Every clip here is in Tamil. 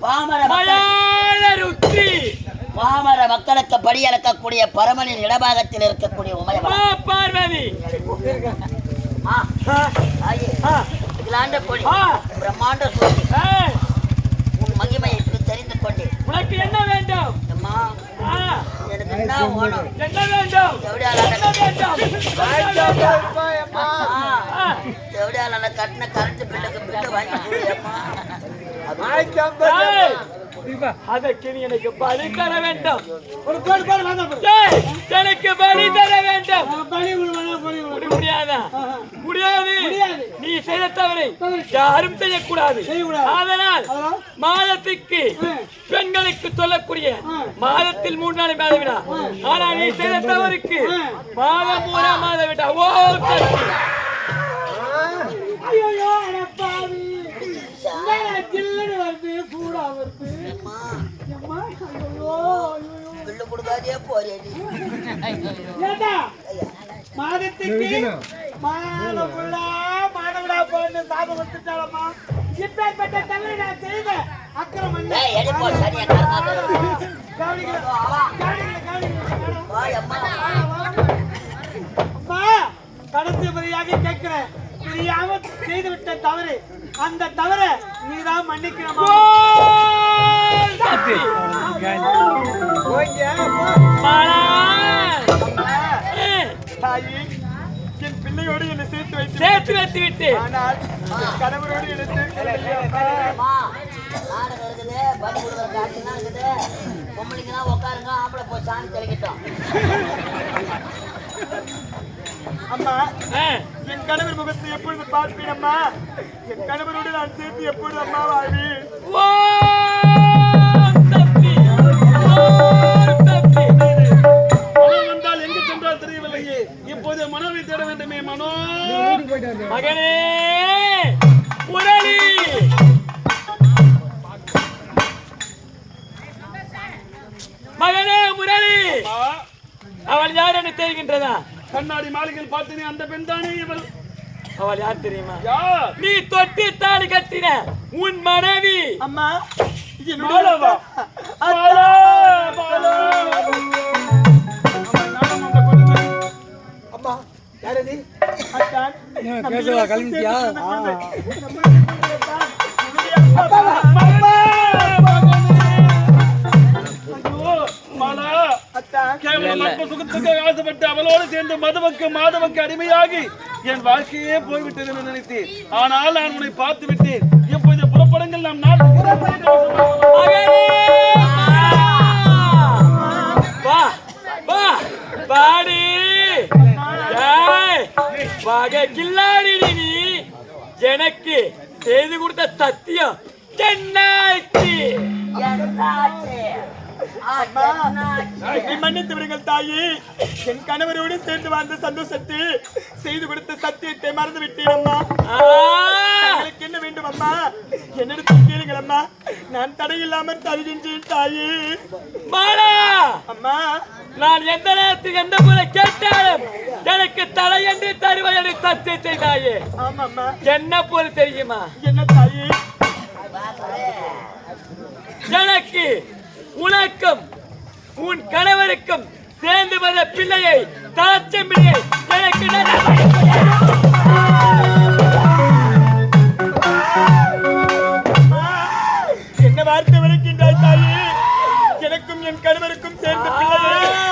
பாமர பாமர மக்களுக்கு படியளக்கக்கூடிய பரமனின் இடபாகத்தில் இருக்கக்கூடிய உமையவன் பார்வதி. பிரம்மாண்ட உன் மகிமையை தெரிந்து கொண்டேன் உனக்கு என்ன வேண்டும்? எனக்கு என்ன வேணும்? என்ன வேண்டும்? கட்டின கரண்ட் பில்லுக்கு பில்லு வாங்கி அதற்கு நீ எனக்கு பலி தர வேண்டும் எனக்கு பலி தர வேண்டும் முடி- முடியாதா முடியாது நீ செய்த தவறை யாரும் செய்யக்கூடாது அதனால் மாதத்துக்கு பெண்களுக்கு சொல்லக்கூடிய மாதத்தில் மூணு நாள் மாத விடா ஆனா நீ செய்த தவறுக்கு மாதம் மூணாம் மாத விடா ஓ சக்தி. அம்மா பில்லு கொடுக்காதே போறே நீ. மாதத்துக்கு மானமுள்ளா மானவிடா போன்னு சாபம் வந்துட்டாளம்மா இப்பேற்பட்ட தவறை நான் செய்த அக்கிரம் என்ன? கவனிக்கல வாய் அம்மா அம்மா கடைசி முறையாக கேட்கிறேன். தெரியாம செய்து விட்ட தவறு அந்த தவறை நீதான் தாயி என் பிள்ளையோடு என்னை சேர்த்து வைத்து சேர்த்து வைத்து விட்டு. ஆனால் கணவரோடு என்னை காட்சிலாம் இருக்குது. பொம்பளைங்கலாம் உட்காருங்க ஆம்பளை போய் தெளிக்கட்டும். அம்மா என் கணவர் முகத்தை எப்பொழுது பார்ப்பேன் அம்மா? என் கணவரோடு நான் சேர்த்து எப்பொழுது அம்மா வாழ்வி ஓம் சக்தி. ஓம் சக்தி. அவன் வந்தால் எங்கு சென்றால் தெரியவில்லையே. இப்போது மனோவை தேட வேண்டுமே மனோ. மகனே முரளி. மகனே முரளி. அவள் யார் என்று தெரிகின்றதா? கண்ணாடி மாளிகையில் பார்த்தேனே அந்த பெண் தானே இவள்? அவள் யார் தெரியுமா? யார்? நீ தொட்டி தாலி கட்டின உன் மனைவி. அம்மா மாலவா? பாலா, பாலா. அவன் நானும் அந்த கொடுமை. அம்மா யாரது அத்தான். பேசவா கிளம்பிட்டியா அற்ப சுகத்துக்கு ஆசைப்பட்டு அவளோடு சேர்ந்து மதுவுக்கு மாதவுக்கு அடிமையாகி என் வாழ்க்கையே போய்விட்டது என்று நினைத்தேன் ஆனால் நான் உன்னை பார்த்து விட்டேன் இப்போது புறப்படுங்கள் நாம் நாட்டுக்கு மகனே வா வா பாடி வகை கில்லாடி நீ எனக்கு செய்து கொடுத்த சத்தியம் என்னாச்சு? என்னை மன்னித்து விடுங்கள் தாயே. என் கணவரோடு சேர்ந்து வாழ்ந்த சந்தோஷத்தை செய்து கொடுத்த சத்தியத்தை மறந்து விட்டேன் அம்மா. ஆ, உங்களுக்கு என்ன வேண்டும் அம்மா? என்னிடத்தில் கேளுங்கள் அம்மா. நான் தடையில்லாமல் தருகின்றேன் தாயே. மாலா! அம்மா. நான் எந்த நேரத்துக்கு எந்த முறை கேட்டாலும் எனக்கு தலை என்று தருவது சத்தியம் செய்தாயே ஆமாம்மா. என்ன போல தெரியுமா? என்ன தாயே? எனக்கு உனக்கும் உன் கணவருக்கும் சேர்ந்து வந்த பிள்ளையை தாச்சம் பிள்ளையை எனக்கு என்ன வார்த்தை விளக்கின்றாய் தாயே? எனக்கும் என் கணவருக்கும் சேர்ந்த பிள்ளையை.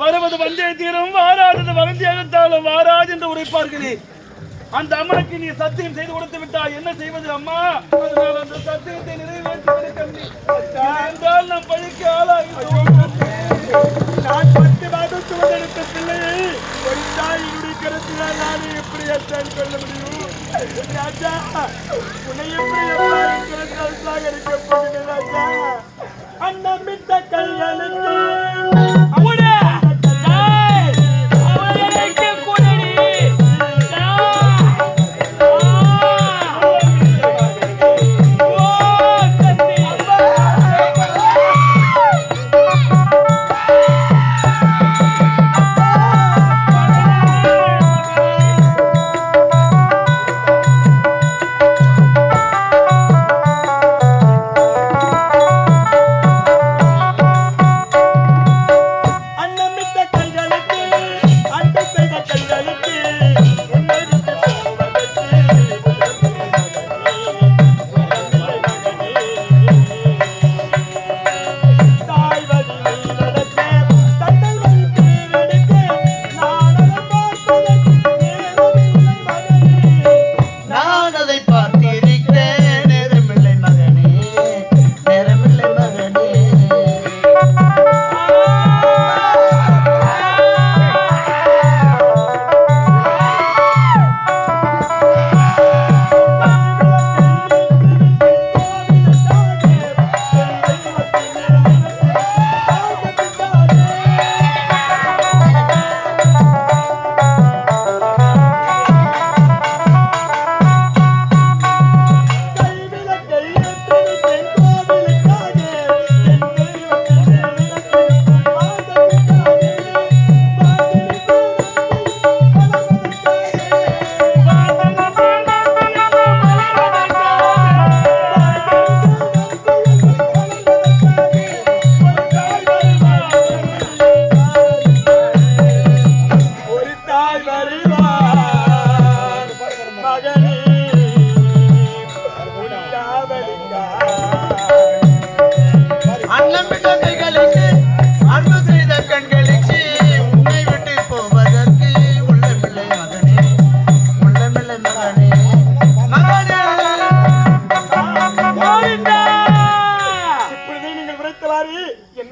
வருவது வந்தே தீரும் வாராதது வரந்தியாகத்தாலும் வாராது என்று உரைப்பார்களே. அந்த அம்மனுக்கு நீ சத்தியம் செய்து கொடுத்து விட்டாய். என்ன செய்வது அம்மா? அதனால் அந்த சத்தியத்தை நிறைவேற்றுவது கண்ணி. என்றால் நாம் பழிக்க ஆளாகி நான் பத்து மாதம் சுமந்தெடுத்த பிள்ளையை ஒரு தாயினுடைய கருத்தினால் நான் எப்படி அத்தான் கொள்ள முடியும்? ராஜா உன்னை எப்படி எவ்வாறு கருத்தால் சாகரிக்க போகிறேன் ராஜா?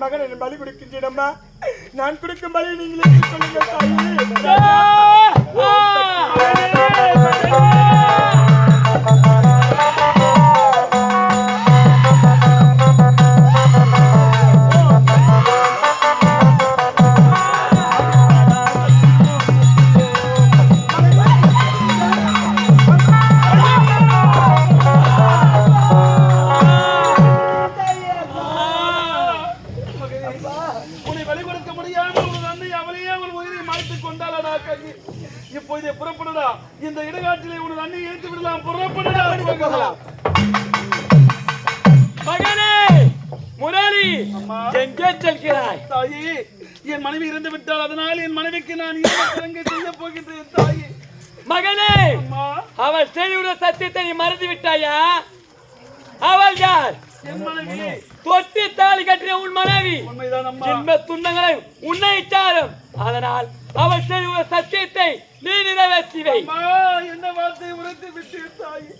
மகன் என் பலி கொடுக்கின்றேன் அம்மா நான் கொடுக்கும் பலி நீங்கள் ஏற்றுக்கொள்ளுங்கள் இந்த இடுகாட்டிலே உனது அன்னை ஏற்றி விடலாம். புறப்படுடா போகலாம். மகனே முரளி எங்கே செல்கிறாய்? தாயே என் மனைவி இறந்து விட்டால் அதனால் என் மனைவிக்கு நான் கிழங்கு செய்ய போகின்றேன் தாயே. மகனே அவள் செய்துள்ள சத்தியத்தை நீ மறந்து விட்டாயா? அவள் யார்? என் மனைவி. தொட்டி தாலி கட்டின உன் மனைவி. ஜென்ம துன்பங்களை உன்னை சாரும். அதனால் அவள் செய்துள்ள சத்தியத்தை நீ நிறைவேற்றி வை அம்மா என்ன வார்த்தை உரைத்து விட்டேன் தாயே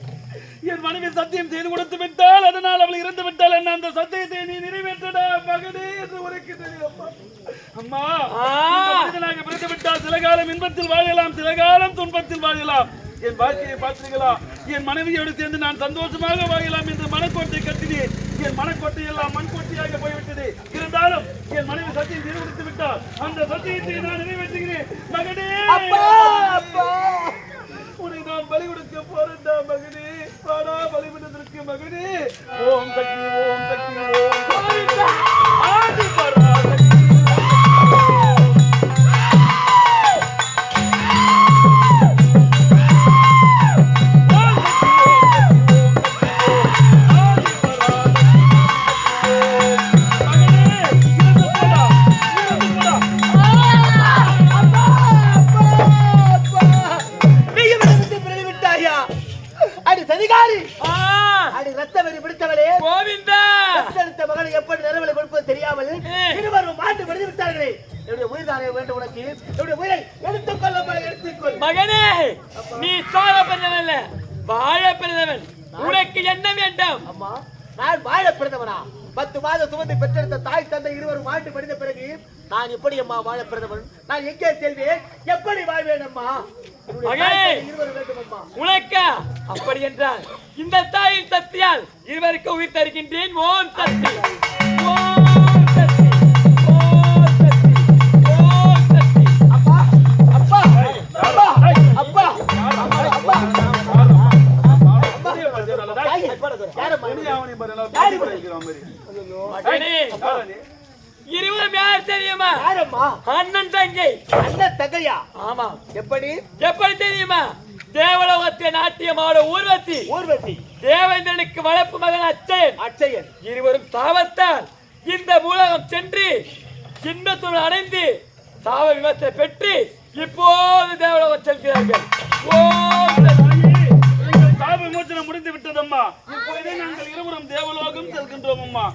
என் மனைவி சத்தியம் செய்து கொடுத்து விட்டால் அதனால் அவள் இறந்து விட்டால் என்ன அந்த சத்தியத்தை நீ நிறைவேற்றடா மகனே என்று உரைக்கின்றேன் அம்மா. அம்மா ஆ. இந்த மனிதனாக பிறந்து விட்டால் சில காலம் இன்பத்தில் வாழலாம் சில காலம் துன்பத்தில் வாழலாம். என் வாழ்க்கையை பார்த்தீர்களா என் மனைவியோடு சேர்ந்து நான் சந்தோஷமாக வாழலாம் என்று மனக்கோட்டை கட்டினேன் என் மனக்கோட்டை எல்லாம் மண்கோட்டையாக போய்விட்டது. இருந்தாலும் என் மனைவி சத்தியம் செய்து கொடுத்து விட்டால் அந்த சத்தியத்தை நான் நிறைவேற்றுகிறேன். மகனே! உன்னை நான் பலி கொடுக்க போறேன்டா மகனே. வாடா பலிபீடத்திற்கு மகனே. ஓம் சக்தி ஓம் சக்தி ஓம் என்னுடைய உயிரை எடுத்துக்கொள்ள எடுத்துக்கொள் மகனே நீ சோழ பிறந்தவன் வாழ பிறந்தவன். உனக்கு என்ன வேண்டும்? அம்மா நான் வாழ பிறந்தவனா? பத்து மாதம் சுமந்து பெற்றெடுத்த தாய் தந்தை இருவரும் மாட்டு படித்த பிறகு நான் எப்படி அம்மா வாழ பிறந்தவன்? நான் எங்கே செல்வேன்? எப்படி வாழ்வேன் அம்மா? உனக்கா? அப்படி என்றால் இந்த தாயின் சக்தியால் இருவருக்கு உயிர் தருகின்றேன் ஓம் சக்தி. சக்கையா ஆமா. எப்படி? எப்படி தெரியுமா? தேவலோகத்திய நாட்டியமாவோட ஊர்வத்தி ஊர்வத்தி தேவேந்திரனுக்கு வளர்ப்பு மகன் அச்சயன். அச்சயன். இருவரும் சாவத்தால் இந்த மூலகம் சென்று இன்பத்துடன் அடைந்து சாவ விமத்தை பெற்று இப்போது தேவலோகம் செல்கிறார்கள். சாப முடிந்து விட்டதம்மா. இப்போதே நாங்கள் இருவரும் தேவலோகம் செல்கின்றோம் அம்மா.